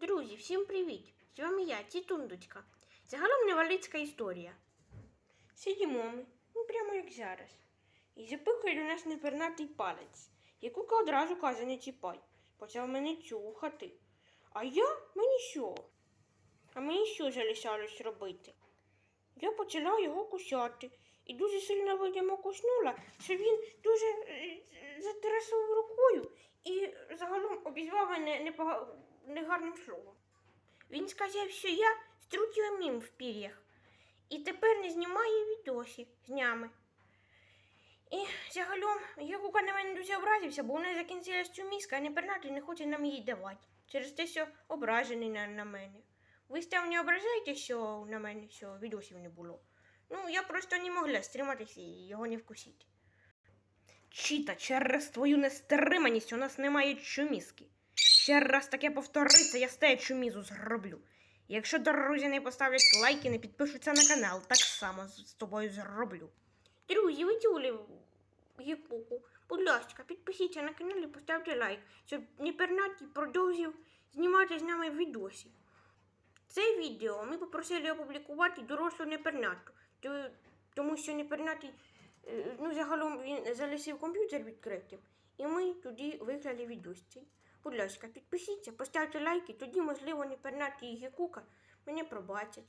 Друзі, всім привіт! З вами я, Тітундочка. Загалом невеличка історія. Сидимо ми, ну прямо як зараз. І запихає до нас непернатий палець. І кука одразу каже, не чіпай. Почав мене чухати. А я мені що? А мені що залишалось робити? Я почала його кусати і дуже сильно видимо куснула, що він дуже е, затрясав рукою і загалом обізвав мене непога- негарним словом. Він сказав, що я струтила мім в пір'ях і тепер не знімає відосі з нями. І загалом Якука на мене дуже образився, бо вона закінчилась цю мізка, а непернатий не хоче нам її давати. Через те, що ображений на, на мене. Ви там не ображаєте, що на мене що відосів не було. Ну, я просто не могла стриматися і його не вкусити. Чіта, через твою нестриманість у нас немає чуміски. Ще раз таке повториться, я з те чумізу зроблю. Якщо друзі не поставлять лайки, не підпишуться на канал, так само з тобою зроблю. Друзі, ви чули Гіпуку? Будь ласка, підпишіться на канал і поставте лайк, щоб Непернатій продовжив знімати з нами відосі. Це відео ми попросили опублікувати дорослу непернату, тому що непернатий, ну, загалом він залишив комп'ютер відкритим, і ми туди виклали відосці. Будь ласка, підпишіться, поставте лайки, тоді, можливо, не пернати їх і кука, мене пробачать.